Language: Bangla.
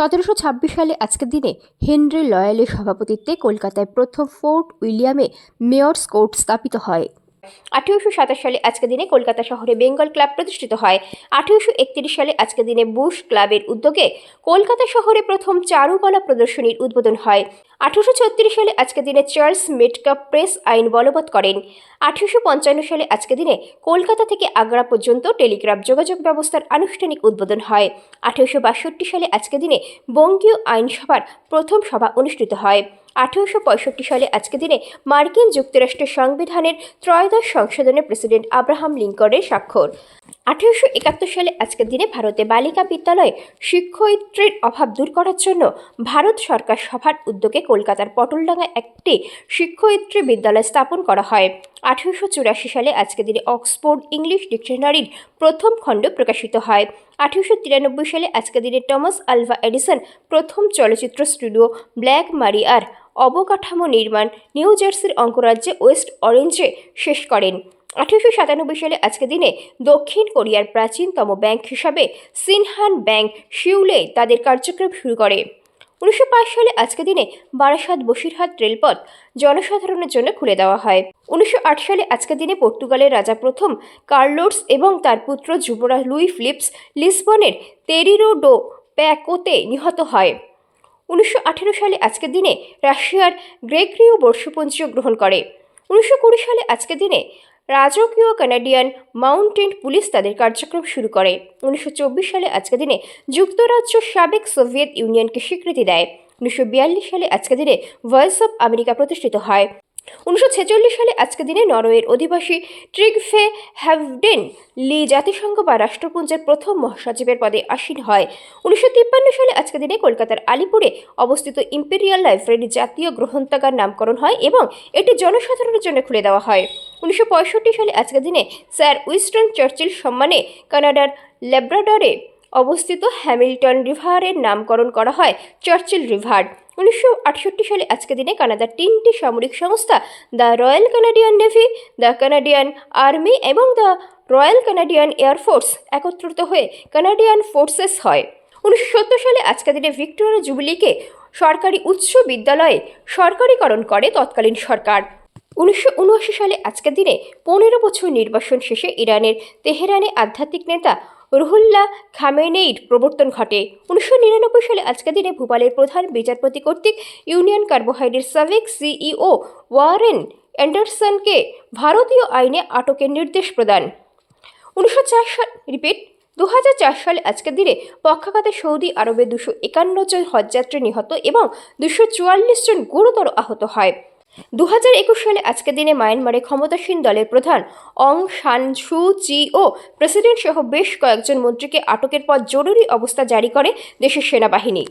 সতেরোশো ছাব্বিশ সালে আজকের দিনে হেনরি লয়ালের সভাপতিত্বে কলকাতায় প্রথম ফোর্ট উইলিয়ামে মেয়র্স কোর্ট স্থাপিত হয়। আঠেরোশো সাতাশ সালে আজকের দিনে কলকাতা শহরে বেঙ্গল ক্লাব প্রতিষ্ঠিত হয়। আঠেরোশো একত্রিশ সালে আজকের দিনে বুশ ক্লাবের উদ্যোগে কলকাতা শহরে প্রথম চারুকলা প্রদর্শনীর উদ্বোধন হয়। আঠেরোশো ছত্রিশ সালে আজকের দিনে চার্লস মেটকাপ প্রেস আইন বলবৎ করেন। আঠেরোশো পঞ্চান্ন সালে আজকের দিনে কলকাতা থেকে আগ্রা পর্যন্ত টেলিগ্রাফ যোগাযোগ ব্যবস্থার আনুষ্ঠানিক উদ্বোধন হয়। আঠেরোশো বাষট্টি সালে আজকের দিনে বঙ্গীয় আইনসভার প্রথম সভা অনুষ্ঠিত হয়। আঠেরোশো পঁয়ষট্টি সালে আজকে দিনে মার্কিন যুক্তরাষ্ট্রের সংবিধানের ত্রয়োদশ সংশোধনে প্রেসিডেন্ট আব্রাহাম লিঙ্কনের স্বাক্ষর। আঠেরোশো একাত্তর সালে আজকের দিনে ভারতে বালিকা বিদ্যালয়ে শিক্ষয়িত্রীর অভাব দূর করার জন্য ভারত সরকার সভার উদ্যোগে কলকাতার পটলডাঙ্গায় একটি শিক্ষয়িত্রী বিদ্যালয় স্থাপন করা হয়। আঠেরোশো চুরাশি সালে আজকের দিনে অক্সফোর্ড ইংলিশ ডিকশনারির প্রথম খণ্ড প্রকাশিত হয়। আঠেরোশো তিরানব্বই সালে আজকের দিনে টমাস আলভা এডিসন প্রথম চলচ্চিত্র স্টুডিও ব্ল্যাক মারিয়ার অবকাঠামো নির্মাণ নিউ জার্সির অঙ্গরাজ্যে ওয়েস্ট অরেঞ্জে শেষ করেন। আঠেরোশো সাতানব্বই সালে আজকের দিনে দক্ষিণ কোরিয়ার প্রাচীনতম ব্যাংক হিসাবে সিনহান ব্যাংক শিউলে তাদের কার্যক্রম শুরু করে। উনিশশো পাঁচ সালে আজকের দিনে বারাসাত বসিরহাট রেলপথ জনসাধারণের জন্য খুলে দেওয়া হয়। উনিশশো আট সালে আজকের দিনে পর্তুগালের রাজা প্রথম কার্লোস এবং তার পুত্র যুবরাজ লুই ফিলিপস লিসবনের তেরিরো ডো প্যাকোতে নিহত হয়। উনিশশো আঠেরো সালে আজকের দিনে রাশিয়ার গ্রেগরিও বর্ষপঞ্জীও গ্রহণ করে। উনিশশো কুড়ি সালে আজকের দিনে রাজকীয় কানাডিয়ান মাউন্টেন পুলিশ তাদের কার্যক্রম শুরু করে। উনিশশো চব্বিশ সালে আজকে দিনে যুক্তরাজ্য সাবেক সোভিয়েত ইউনিয়নকে স্বীকৃতি দেয়। উনিশশো বিয়াল্লিশ সালে আজকে দিনে ভয়েস অব আমেরিকা প্রতিষ্ঠিত হয়। উনিশশো ছেচল্লিশ সালে আজকের দিনে নরওয়ের অধিবাসী ট্রিগফে হ্যাভডেন লি জাতিসংঘ বা রাষ্ট্রপুঞ্জের প্রথম মহাসচিবের পদে আসীন হয়। উনিশশো তিপ্পান্ন সালে আজকের দিনে কলকাতার আলিপুরে অবস্থিত ইম্পেরিয়াল লাইব্রেরি জাতীয় গ্রন্থাগার নামকরণ হয় এবং এটি জনসাধারণের জন্য খুলে দেওয়া হয়। উনিশশো পঁয়ষট্টি সালে আজকের দিনে স্যার উইস্টন চার্চিল সম্মানে কানাডার ল্যাব্রাডরে অবস্থিত হ্যামিল্টন রিভারের নামকরণ করা হয় চার্চিল রিভার। উনিশশো আটষট্টি সালে আজকের দিনে কানাডার তিনটি সামরিক সংস্থা, the Royal Canadian Navy, the Canadian Army এবং the Royal Canadian air force একত্রিত হয়ে কানাডিয়ান ফোর্সেস হয়। উনিশশো সত্তর সালে আজকের দিনে ভিক্টোরিয়া জুবিলিকে সরকারি উচ্চ বিদ্যালয়ে সরকারিকরণ করে তৎকালীন সরকার। উনিশশো উনআশি সালে আজকের দিনে পনেরো বছর নির্বাসন শেষে ইরানের তেহরানে আধ্যাত্মিক নেতা রুহুল্লাহ খামেনেইর প্রবর্তন ঘটে। উনিশশো নিরানব্বই সালে আজকের দিনে ভূপালের প্রধান বিচারপতি কর্তৃক ইউনিয়ন কার্বোহাইড্রেট সাবেক সিইও ওয়ারেন অ্যান্ডারসনকে ভারতীয় আইনে আটকের নির্দেশ প্রদান। উনিশশো চার সাল, রিপিট দু সালে আজকের দিনে পক্ষাঘাতে সৌদি আরবে দুশো একান্ন জন হজযাত্রী নিহত এবং দুশো চুয়াল্লিশ জন গুরুতর আহত হয়। দু হাজার একুশ সালে আজকের দিনে মায়ানমারে ক্ষমতাসীন দলের প্রধান অং সান সু চি ও প্রেসিডেন্ট সহ বেশ কয়েকজন মন্ত্রীকে আটকের পর জরুরি অবস্থা জারি করে দেশের সেনাবাহিনী।